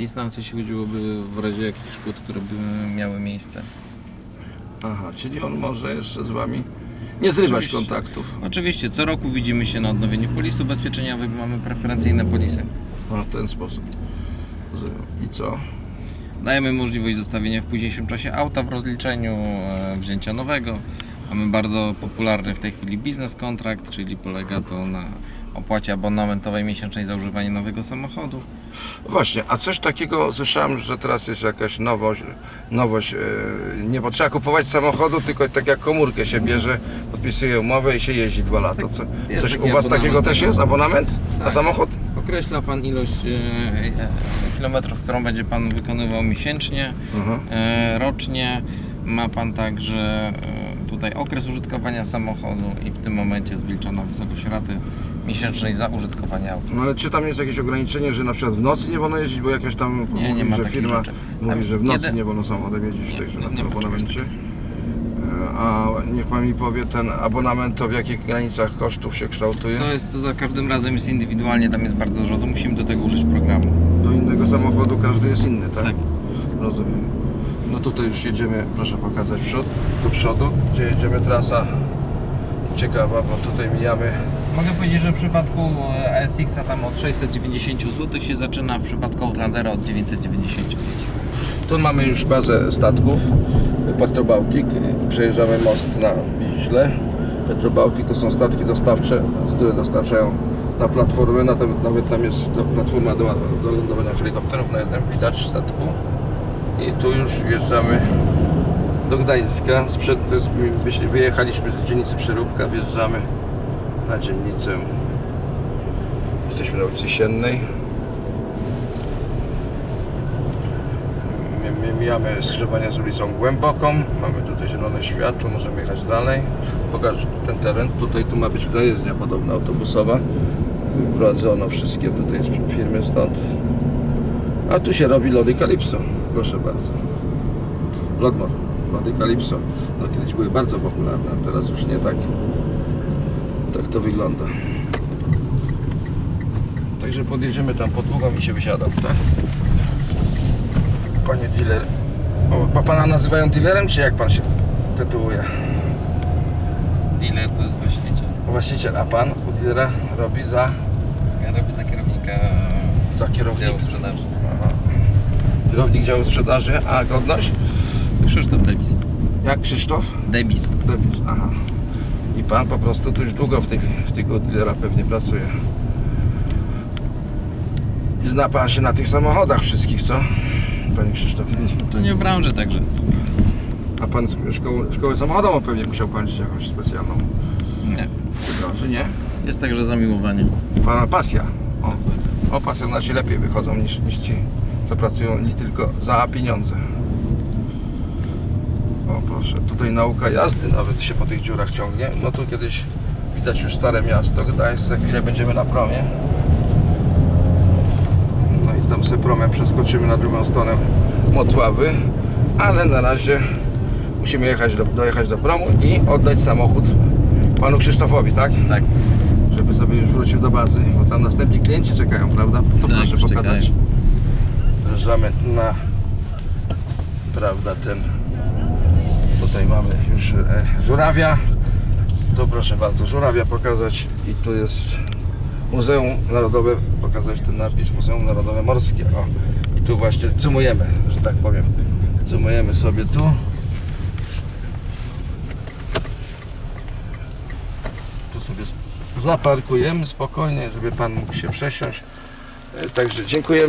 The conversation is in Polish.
Instancje się chodziłoby w razie jakichś szkód, które by miały miejsce. Aha, czyli on może jeszcze z Wami nie zrywać Oczywiście. kontaktów. Oczywiście, co roku widzimy się na odnowieniu polisu ubezpieczeniowych, mamy preferencyjne polisy. No, w ten sposób. I co? Dajemy możliwość zostawienia w późniejszym czasie auta w rozliczeniu, e, wzięcia nowego. Mamy bardzo popularny w tej chwili biznes kontrakt, czyli polega to na opłacie abonamentowej miesięcznej za używanie nowego samochodu. Właśnie, a coś takiego słyszałem, że teraz jest jakaś nowość, nowość e, nie bo trzeba kupować samochodu, tylko tak jak komórkę się bierze, podpisuje umowę i się jeździ dwa lata. Co, Jest coś u Was takiego też jest? Abonament na Tak. samochód? Określa Pan ilość e, e, kilometrów, którą będzie Pan wykonywał miesięcznie, Mhm. e, rocznie. Ma Pan także e, tutaj okres użytkowania samochodu i w tym momencie wliczona wysokość raty miesięcznej za użytkowanie auta. No ale czy tam jest jakieś ograniczenie, że na przykład w nocy nie wolno jeździć, bo jakaś tam Nie, nie mówi, ma że firma rzeczy. Tam mówi, jest że w nocy jeden- nie wolno samochodem jeździć Nie, w tej, że nie, na nie abonamencie. A niech Pan mi powie, ten abonament to w jakich granicach kosztów się kształtuje? To jest to za każdym razem jest indywidualnie, tam jest bardzo dużo, to musimy do tego użyć programu. Do innego samochodu każdy jest inny, tak? Tak. Rozumiem. No tutaj już jedziemy, proszę pokazać przód, do przodu, gdzie jedziemy trasa ciekawa, bo tutaj mijamy Mogę powiedzieć, że w przypadku e, SX-a tam od 690 zł się zaczyna, w przypadku Outlandera od 990 Tu mamy już bazę statków Petro Bałtyk. Przejeżdżamy most na Wiśle. Petro Bałtyk to są statki dostawcze, które dostarczają na platformę. Nawet, nawet tam jest platforma do, do lądowania helikopterów na jednym widać statku. I tu już wjeżdżamy do Gdańska. Sprzed, wyjechaliśmy z dzielnicy Przeróbka, wjeżdżamy na dzielnicę. Jesteśmy na ulicy Siennej. Mi- mi- Mijamy skrzyżowanie z ulicą Głęboką, mamy tutaj zielone światło, możemy jechać dalej. Pokaż ten teren, tutaj tu ma być dojezdnia podobna autobusowa. Wprowadzono wszystkie tutaj firmy stąd. A tu się robi lody Calypso, proszę bardzo. Lodmor, lody Calypso. No kiedyś były bardzo popularne, a teraz już nie tak. Tak to wygląda. Także podjedziemy tam pod długą i się wysiadam, tak? Panie dealer. O, pa- pana nazywają dealerem, czy jak pan się tytułuje? Dealer to jest właściciel. Właściciel, a pan u dealera robi za, Ja robię za kierownika za kierownika. działu sprzedaży. Kierownik działu sprzedaży, a godność? Krzysztof Debis. Jak Krzysztof? Debis. Debis, aha. I pan po prostu tu już długo w, tej, w tego dealera pewnie pracuje. I zna pan się na tych samochodach wszystkich, co? Panie Krzysztofie. To nie w branży także. A pan szkołę, szkołę samochodową pewnie musiał kończyć jakąś specjalną. Nie. Czy nie? Jest także zamiłowanie. Pana pasja. O, o pasjonaci lepiej wychodzą niż, niż ci, pracują nie tylko za pieniądze. O proszę, tutaj nauka jazdy nawet się po tych dziurach ciągnie. No tu kiedyś widać już stare miasto Gdańsk, za chwilę będziemy na promie. No i tam sobie promem przeskoczymy na drugą stronę Motławy, ale na razie musimy jechać do, dojechać do promu i oddać samochód panu Krzysztofowi, tak? Tak. żeby sobie już wrócił do bazy, bo tam następni klienci czekają, prawda? To Tak, proszę pokazać. czekają. Wjeżdżamy na, prawda, ten, tutaj mamy już e, żurawia, to proszę bardzo, żurawia pokazać i tu jest Muzeum Narodowe, pokazać ten napis, Muzeum Narodowe Morskie, o. I tu właśnie cumujemy, że tak powiem, cumujemy sobie tu. tu sobie zaparkujemy spokojnie, żeby Pan mógł się przesiąść. E, Także dziękujemy.